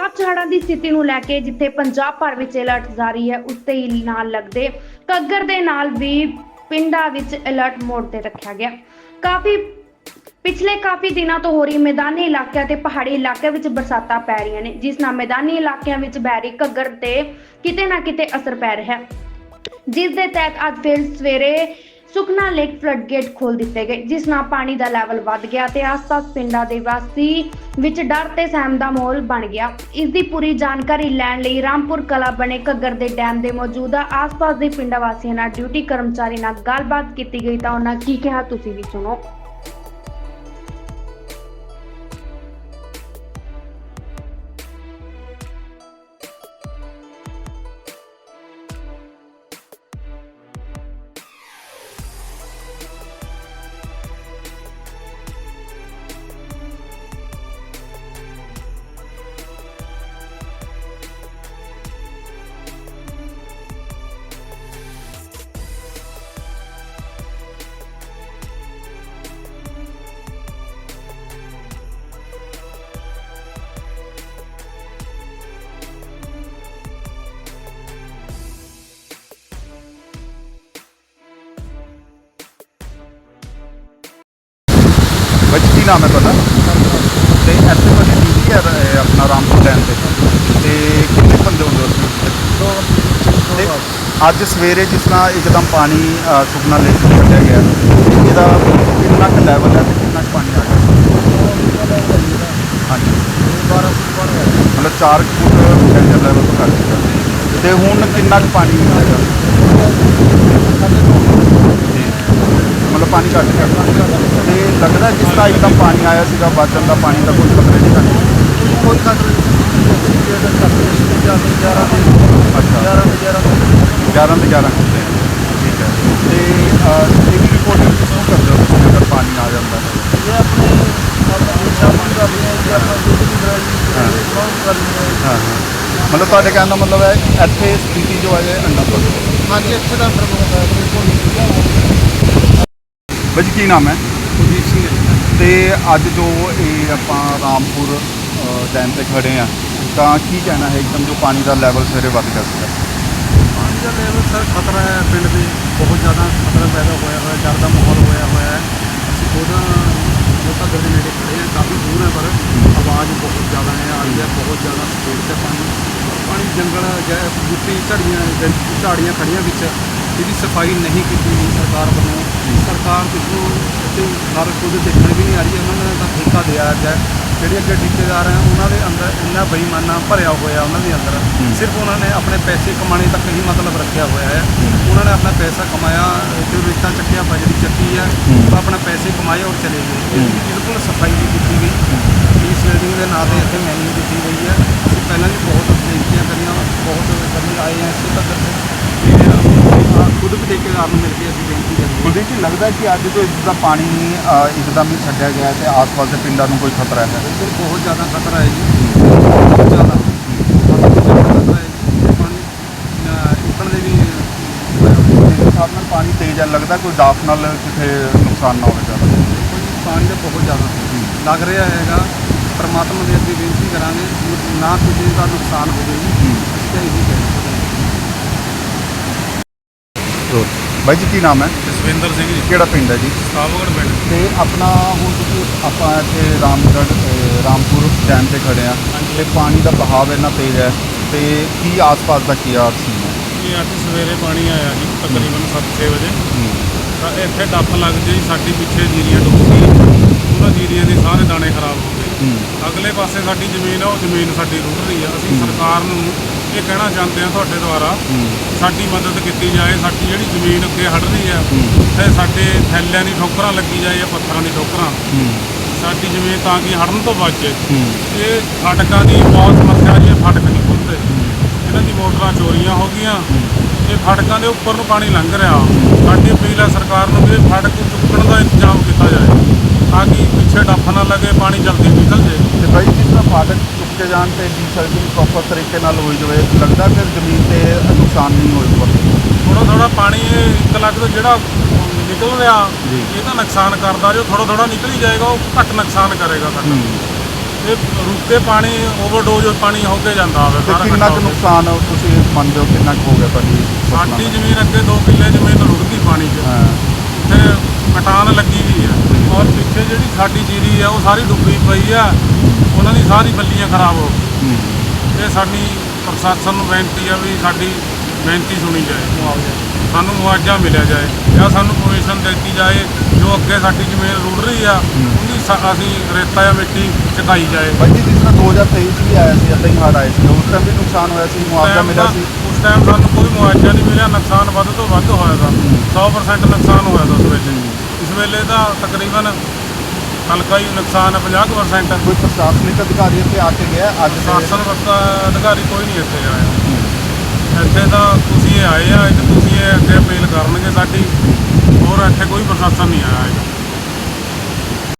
ਪੰਜਾਬ ਹੜ੍ਹਾਂ ਦੀ ਸਥਿਤੀ ਨੂੰ ਲੈ ਕੇ ਜਿੱਥੇ ਪੰਜਾਬ ਭਰ ਵਿੱਚ ਅਲਰਟ ਜਾਰੀ ਹੈ, ਉੱਤੇ ਹੀ ਨਾਲ ਲੱਗਦੇ ਕੱਗਰ ਦੇ ਨਾਲ ਵੀ ਪਿੰਡਾਂ ਵਿੱਚ ਅਲਰਟ ਮੋਡ ਤੇ ਰੱਖਿਆ ਗਿਆ। ਕਾਫੀ ਪਿਛਲੇ ਕਾਫੀ ਦਿਨਾਂ ਤੋਂ ਹੋ ਰਹੀ ਮੈਦਾਨੀ ਇਲਾਕਿਆਂ ਤੇ ਪਹਾੜੀ ਇਲਾਕਿਆਂ ਵਿੱਚ ਬਰਸਾਤਾਂ ਪੈ ਰਹੀਆਂ ਨੇ, ਜਿਸ ਨਾਲ ਮੈਦਾਨੀ ਇਲਾਕਿਆਂ ਵਿੱਚ ਬਹਿ ਰਹੀ ਘੱਗਰ ਤੇ ਕਿਤੇ ਨਾ ਕਿਤੇ ਅਸਰ ਪੈ ਰਿਹਾ ਹੈ। ਜਿਸ ਦੇ ਤਹਿਤ ਅੱਜ ਫਿਰ ਸਵੇਰੇ ਸੁਖਨਾ ਲੇਕ ਫਲੱਡ ਗੇਟ ਖੋਲ ਦਿੱਤੇ ਗਏ, ਜਿਸ ਨਾਲ ਪਾਣੀ ਦਾ ਲੈਵਲ ਵੱਧ ਗਿਆ ਤੇ ਆਸ-ਪਾਸ ਪਿੰਡਾਂ ਦੇ ਵਾਸੀ ਵਿੱਚ ਡਰ ਤੇ ਸਹਿਮ ਦਾ ਮਾਹੌਲ ਬਣ ਗਿਆ। ਇਸ ਦੀ ਪੂਰੀ ਜਾਣਕਾਰੀ ਲੈਣ ਲਈ ਰਾਮਪੁਰ ਕਲਾ ਬਣੇ ਘੱਗਰ ਦੇ ਡੈਮ ਦੇ ਮੌਜੂਦਾ ਆਸ-ਪਾਸ ਦੇ ਪਿੰਡਾਂ ਵਾਸੀਆਂ ਨਾਲ ਡਿਊਟੀ ਕਰਮਚਾਰੀ ਨਾਲ ਗੱਲਬਾਤ ਕੀਤੀ ਗਈ ਤਾਂ ਉਹਨਾਂ ਕੀ ਕਿਹਾ, ਤੁਸੀਂ ਵੀ ਸੁਣੋ। ਬਾਈ ਕੀ ਨਾਮ ਹੈ ਤੁਹਾਡਾ? ਤੇ ਇੱਥੇ ਤੁਹਾਡੀ ਡਿਊਟੀ ਹੈ ਇਹ ਆਪਣਾ ਰਾਮਪੁਰ ਲੈਣ ਤੇ? ਤੇ ਕਿੰਨੇ ਬੰਦੇ ਹੁੰਦੇ ਹੋ ਤੁਸੀਂ ਤੇ ਅੱਜ ਸਵੇਰੇ ਜਿਸ ਤਰ੍ਹਾਂ ਇੱਕਦਮ ਪਾਣੀ ਅ, ਸੁਖਨਾ ਲੇਕ ਤੋਂ ਕੱਢਿਆ ਗਿਆ ਇਹਦਾ ਕਿੰਨਾ ਕੁ ਲੈਵਲ ਹੈ ਤੇ ਕਿੰਨਾ ਕੁ ਪਾਣੀ ਆ ਗਿਆ? ਹਾਂਜੀ। ਮਤਲਬ 4 ਫੁੱਟ ਟੈਂਸ਼ਨ ਲੈਵਲ ਤੋਂ ਕੱਢ ਦਿੱਤਾ। ਤੇ ਹੁਣ ਕਿੰਨਾ ਕੁ ਪਾਣੀ ਹੈਗਾ ਜੀ। ਮਤਲਬ ਪਾਣੀ ਘੱਟ ਗਿਆ। ਤੇ ਲੱਗਦਾ ਜਿਸ ਤਰ੍ਹਾਂ ਇੱਕਦਮ ਪਾਣੀ ਆਇਆ ਸੀਗਾ ਬਚਣ ਦਾ ਪਾਣੀ ਦਾ ਕੋਈ ਖਤਰਾ ਨਹੀਂ ਘੱਟ ਕੋਈ ਖਤਰਾ ਨਹੀਂ ਜਿਹੜਾ ਕਰਦੇ ਸੀ ਜਾਂ 11 ਦੇ ਅੱਛਾ 11 ਦੇ 11 11 ਤੇ 11 ਹੁੰਦੇ ਠੀਕ ਹੈ। ਤੇ ਅਹ, ਇਹ ਰਿਪੋਰਟਿੰਗ ਕਿਸ ਨੂੰ ਕਰਦੇ ਹੋ ਤੁਸੀਂ ਅਗਰ ਪਾਣੀ ਆ ਜਾਂਦਾ ਹੈ। ਇਹ ਆਪਣੇ ਆਪਣੇ ਸ਼ਾਮਲ ਕਰ ਰਹੇ ਹਾਂ ਜਾਂ ਆਪਾਂ ਜੋ ਵੀ ਡਰਾਈਵ ਕਰਾਉਂ ਕਰ ਰਹੇ ਹਾਂ। ਹਾਂ ਮਤਲਬ ਤੁਹਾਡੇ ਕਹਿਣ ਦਾ ਮਤਲਬ ਹੈ ਇੱਥੇ ਸਥਿਤੀ ਜੋ ਹੈ ਅੰਡਰ ਕੰਟਰੋਲ ਹਾਂਜੀ ਇੱਥੇ ਦਾ ਅੰਦਰ ਬਹੁਤ ਹੈ ਬਿਲਕੁਲ। ਕੀ ਨਾਮ ਹੈ? ਤੇ ਅੱਜ ਜੋ ਇਹ ਆਪਾਂ ਰਾਮਪੁਰ ਡੈਮ ਤੇ ਖੜੇ ਆ, ਤਾਂ ਕੀ ਕਹਿਣਾ ਹੈ ਇੱਕਦਮ ਜੋ ਪਾਣੀ ਦਾ ਲੈਵਲ ਸਵੇਰੇ ਵੱਧ ਗਿਆ ਸੀਗਾ? ਪਾਣੀ ਦਾ ਲੈਵਲ ਸਰ ਖਤਰਾ ਹੈ ਪਿੰਡ ਦੇ, ਬਹੁਤ ਜ਼ਿਆਦਾ ਖਤਰਾ ਪੈਦਾ ਹੋਇਆ ਹੋਇਆ, ਡਰ ਦਾ ਮਾਹੌਲ ਹੋਇਆ ਹੋਇਆ ਹੈ। ਅਸੀਂ ਖੁਦ ਜੋ ਘੱਗਰ ਦੇ ਨੇੜੇ ਖੜੇ ਹਾਂ ਕਾਫੀ ਦੂਰ ਹੈ ਪਰ ਆਵਾਜ਼ ਬਹੁਤ ਜ਼ਿਆਦਾ ਹੈ ਆ ਰਹੀ ਹੈ ਬਹੁਤ ਜ਼ਿਆਦਾ ਸਪੀਡ ਤੇ ਪਾਣੀ। ਪਾਣੀ ਜੰਗਲ ਜੈ ਬੂਟੀ ਝੜੀਆਂ, ਝਾੜੀਆਂ ਖੜੀਆਂ ਵਿੱਚ। ਇਹਦੀ ਸਫ਼ਾਈ ਨਹੀਂ ਕੀਤੀ ਗਈ ਸਰਕਾਰ ਵੱਲੋਂ ਸਰਕਾਰ ਪਿੱਛੋਂ ਤੇ ਨਾਲ ਖੁਦ ਦੇਖਣ ਵੀ ਨਹੀਂ ਆ ਰਹੀ ਉਹਨਾਂ ਨੇ ਤਾਂ ਠੇਕਾ ਦਿਆ ਗਿਆ ਜਿਹੜੇ ਅੱਗੇ ਠੇਕੇਦਾਰ ਹੈ ਉਹਨਾਂ ਦੇ ਅੰਦਰ ਇੰਨਾ ਬੇਈਮਾਨਾ ਭਰਿਆ ਹੋਇਆ ਉਹਨਾਂ ਦੇ ਅੰਦਰ। ਸਿਰਫ ਉਹਨਾਂ ਨੇ ਆਪਣੇ ਪੈਸੇ ਕਮਾਣੇ ਤੱਕ ਹੀ ਮਤਲਬ ਰੱਖਿਆ ਹੋਇਆ ਹੈ। ਉਹਨਾਂ ਨੇ ਆਪਣਾ ਪੈਸਾ ਕਮਾਇਆ ਜੋ ਰੇਤਾ ਚੱਕਿਆ ਬਜਰੀ ਚੱਕੀ ਹੈ ਆਪਣਾ ਪੈਸੇ ਕਮਾਏ ਔਰ ਚਲੇ ਗਏ। ਬਿਲਕੁਲ ਸਫ਼ਾਈ ਨਹੀਂ ਕੀਤੀ ਗਈ। ਇਸ ਬਿਲਡਿੰਗ ਦੇ ਨਾਂ ਤੇ ਇੱਥੇ ਮੈਨਿੰਗ ਕੀਤੀ ਗਈ ਹੈ। ਅਸੀਂ ਪਹਿਲਾਂ ਵੀ ਬਹੁਤ ਬੇਨਤੀਆਂ ਕਰੀਆਂ ਬਹੁਤ ਕਰੀ ਆਏ ਹਾਂ ਇਸੇ ਤੱਕ ਖੁਦ ਵੀ ਠੇਕੇਦਾਰ ਨੂੰ ਮਿਲ ਕੇ ਅਸੀਂ ਬੇਨਤੀ ਕਰੀ ਕੁਲਦੀਪ ਜੀ ਲੱਗਦਾ ਹੈ ਕਿ ਅੱਜ ਜੋ ਇਸ ਦਾ ਪਾਣੀ ਅਹ, ਇੱਕਦਮ ਹੀ ਛੱਡਿਆ ਗਿਆ ਹੈ ਤੇ ਆਸ-ਪਾਸ ਦੇ ਪਿੰਡਾਂ ਨੂੰ ਕੋਈ ਖਤਰਾ ਹੈ? ਬਿਲਕੁਲ ਬਹੁਤ ਜ਼ਿਆਦਾ ਖਤਰਾ ਹੈ ਜੀ। ਬਹੁਤ ਜ਼ਿਆਦਾ। ਬਹੁਤ ਜ਼ਿਆਦਾ ਖਤਰਾ ਹੈ ਜੀ। ਪਾਣੀ ਅਹ, ਦੇ ਵੀ ਹੋਇਆ ਹੋਇਆ ਹੈ। ਇਸ ਹਿਸਾਬ ਨਾਲ ਪਾਣੀ ਤੇਜ਼ ਹੈ ਲੱਗਦਾ ਕੋਈ ਡਾਫ ਨਾਲ ਕਿਤੇ ਨੁਕਸਾਨ ਨਾ ਹੋਵੇ ਜ਼ਿਆਦਾ। ਦੇਖੋ ਜੀ ਪਾਣੀ ਦਾ ਬਹੁਤ ਜ਼ਿਆਦਾ ਲੱਗ ਰਿਹਾ ਹੈਗਾ ਪਰਮਾਤਮਾ ਦੇ ਅੱਗੇ ਬੇਨਤੀ ਕਰਾਂਗੇ ਨਾ ਕਿਸੇ ਦਾ ਨੁਕਸਾਨ ਹੋਵੇ ਜੀ। ਤਾਂ ਇਹੀ ਕਹਿ ਹਾਂ ਬਾਈ ਜੀ ਕੀ ਨਾਮ ਹੈ? ਜਸਵਿੰਦਰ ਸਿੰਘ ਜੀ। ਕਿਹੜਾ ਪਿੰਡ ਹੈ ਜੀ? ਸਾਬਗੜ ਪਿੰਡ। ਤੇ ਆਪਣਾ ਹੁਣ ਤੁਸੀਂ ਆਪਾਂ ਇੱਥੇ ਰਾਮਗੜ੍ਹ ਰਾਮਪੁਰ ਡੈਮ ਤੇ ਖੜੇ ਆ ਤੇ ਪਾਣੀ ਦਾ ਬਹਾਵ ਇੰਨਾ ਤੇਜ਼ ਹੈ। ਤੇ ਕੀ ਆਸ-ਪਾਸ ਦਾ ਕੀ ਹਾਲ ਸੀ? ਇਹ ਅੱਜ ਸਵੇਰੇ ਪਾਣੀ ਆਇਆ ਜੀ ਤਕਰੀਬਨ 7-6 ਵਜੇ। ਤਾਂ ਇੱਥੇ ਡੱਫ ਲੱਗ ਗਈ ਸਾਡੀ ਪਿੱਛੇ ਜੀਰੀਆਂ ਡੁੱਬ ਗਈ ਉਹਨਾਂ ਜੀਰੀਆਂ ਦੇ ਸਾਰੇ ਦਾਣੇ ਖਰਾਬ ਹੋ ਗਏ। ਅਗਲੇ ਪਾਸੇ ਸਾਡੀ ਜ਼ਮੀਨ ਆ ਉਹ ਜ਼ਮੀਨ ਸਾਡੀ ਰੁੜ ਰਹੀ ਆ। ਅਸੀਂ ਸਰਕਾਰ ਨੂੰ ਇਹ ਕਹਿਣਾ ਚਾਹੁੰਦੇ ਆ ਤੁਹਾਡੇ ਦੁਆਰਾ ਸਾਡੀ ਮਦਦ ਕੀਤੀ ਜਾਏ ਸਾਡੀ ਜਿਹੜੀ ਜ਼ਮੀਨ ਅੱਗੇ ਹੜ ਰਹੀ ਆ ਤੇ ਸਾਡੇ ਥੈਲਿਆਂ ਦੀ ਠੋਕਰਾਂ ਲੱਗੀ ਜਾਏ ਜਾਂ ਪੱਥਰਾਂ ਦੀ ਠੋਕਰਾਂ। ਸਾਡੀ ਜ਼ਮੀਨ ਤਾਂ ਕਿ ਹੜਨ ਤੋਂ ਬਚੇ ਇਹ ਫਾਟਕਾਂ ਦੀ ਬਹੁਤ ਸਮੱਸਿਆ ਜੀ ਫਾਟਕ ਨਹੀਂ ਖੁੱਲਦੇ। ਇਹਨਾਂ ਦੀ ਮੋਟਰਾਂ ਚੋਰੀਆਂ ਹੋ ਗਈਆਂ। ਇਹ ਫਾਟਕਾਂ ਦੇ ਉੱਪਰ ਨੂੰ ਪਾਣੀ ਲੰਘ ਰਿਹਾ। ਸਾਡੀ ਅਪੀਲ ਹੈ ਸਰਕਾਰ ਨੂੰ ਵੀ ਇਹ ਫਾਟਕ ਚੁੱਕਣ ਦਾ ਇੰਤਜ਼ਾਮ ਕੀਤਾ ਜਾਏ ਤਾਂ ਕਿ ਪਿੱਛੇ ਡੱਫ ਨਾ ਲੱਗੇ ਪਾਣੀ ਜਲਦੀ ਨਿਕਲ ਜੇ ਤੇ ਬਾਈ ਜਿਸ ਤਰ੍ਹਾਂ ਚੁੱਕੇ ਜਾਣ ਤੇ ਡੀਸਰਵਿੰਗ ਪ੍ਰੋਪਰ ਤਰੀਕੇ ਨਾਲ ਹੋਈ ਜਾਵੇ ਲੱਗਦਾ ਫਿਰ ਜ਼ਮੀਨ ਤੇ ਨੁਕਸਾਨ ਨਹੀਂ ਹੋਊਗਾ ਥੋੜਾ ਥੋੜਾ ਪਾਣੀ ਇੱਕ ਲੱਖ ਤੋਂ ਜਿਹੜਾ ਨਿਕਲ ਰਿਹਾ ਇਹ ਤਾਂ ਨੁਕਸਾਨ ਕਰਦਾ ਜੋ ਥੋੜਾ ਥੋੜਾ ਨਿਕਲ ਹੀ ਜਾਏਗਾ ਉਹ ਘੱਟ ਨੁਕਸਾਨ ਕਰੇਗਾ ਸਾਡਾ। ਇਹ ਰੁੱਕ ਕੇ ਪਾਣੀ ਓਵਰਡੋਜ਼ ਪਾਣੀ ਹੋ ਕੇ ਜਾਂਦਾ ਹੋਵੇ ਤੇ ਸਾਰਾ ਕਿੰਨਾ ਕੁ ਹੋ ਕੇ। ਨੁਕਸਾਨ ਤੁਸੀਂ ਮੰਨਦੇ ਹੋ ਕਿੰਨਾ ਕੁ ਹੋ ਗਿਆ ਤੁਹਾਡੀ ਸਾਡੀ? ਜ਼ਮੀਨ ਅੱਗੇ 2 ਕਿੱਲੇ ਜ਼ਮੀਨ ਰੁੜਦੀ ਪਾਣੀ 'ਚ। ਹਾਂ। ਉੱਥੇ ਕਟਾਨ ਲੱਗੀ ਹੋਈ ਹੈ। ਔਰ ਪਿੱਛੇ ਜਿਹੜੀ ਸਾਡੀ ਜੀਰੀ ਆ ਉਹ ਸਾਰੀ ਡੁੱਬੀ ਪਈ ਆ ਉਹਨਾਂ ਦੀ ਸਾਰੀ ਬੱਲੀਆਂ ਖਰਾਬ ਹੋ ਗਈਆਂ। ਇਹ ਸਾਡੀ ਪ੍ਰਸ਼ਾਸਨ ਨੂੰ ਬੇਨਤੀ ਆ ਵੀ ਸਾਡੀ ਬੇਨਤੀ ਸੁਣੀ ਜਾਏ। ਸਾਨੂੰ ਮੁਆਵਜ਼ਾ ਮਿਲਿਆ ਜਾਏ ਜਾਂ ਸਾਨੂੰ ਪਰਮਿਸ਼ਨ ਦਿੱਤੀ ਜਾਏ ਜੋ ਅੱਗੇ ਸਾਡੀ ਜ਼ਮੀਨ ਰੁੜ ਰਹੀ ਆ ਉਹਦੀ ਸਾ- ਅਸੀਂ ਰੇਤਾ ਜਾਂ ਮਿੱਟੀ ਚੁਕਾਈ ਜਾਏ। ਬਾਈ ਜੀ ਜਿਸ ਤਰ੍ਹਾਂ 2023 ਚ ਵੀ ਆਇਆ ਸੀ ਏਦਾਂ ਹੀ ਹੜ੍ਹ ਆਏ ਸੀ। ਉਸ ਟਾਈਮ ਵੀ ਨੁਕਸਾਨ ਹੋਇਆ ਸੀ ਮੁਆਵਜ਼ਾ ਮਿਲਿਆ ਸੀ। ਉਸ ਟਾਈਮ ਸਾਨੂੰ ਕੋਈ ਮੁਆਵਜ਼ਾ ਨਹੀਂ ਮਿਲਿਆ ਨੁਕਸਾਨ ਵੱਧ ਤੋਂ ਵੱਧ ਹੋਇਆ ਦਾ। 100% ਨੁਕਸਾਨ ਹੋਇਆ ਦਾ ਉਸ ਵੇਲੇ। ਇਸ ਵੇਲੇ ਤਾਂ ਤਕਰੀਬਨ ਹਲਕਾ ਹੀ ਨੁਕਸਾਨ ਹੈ 50% ਕੋਈ ਪ੍ਰਸ਼ਾਸਨਿਕ ਅਧਿਕਾਰੀ ਇੱਥੇ ਆ ਕੇ ਗਿਆ ਅੱਜ ਦੇ- ਸ਼ਾਸਨ ਵਸਤਾ ਅਧਿਕਾਰੀ ਕੋਈ ਨਹੀਂ ਇੱਥੇ ਆਇਆ। ਇੱਥੇ ਤਾਂ ਤੁਸੀਂ ਇਹ ਆਏ ਆ ਇੱਥੇ ਤੁਸੀਂ ਇਹ ਅੱਗੇ ਅਪੀਲ ਕਰਨਗੇ ਸਾਡੀ। ਹੋਰ ਇੱਥੇ ਕੋਈ ਪ੍ਰਸ਼ਾਸਨ ਨਹੀਂ ਆਇਆ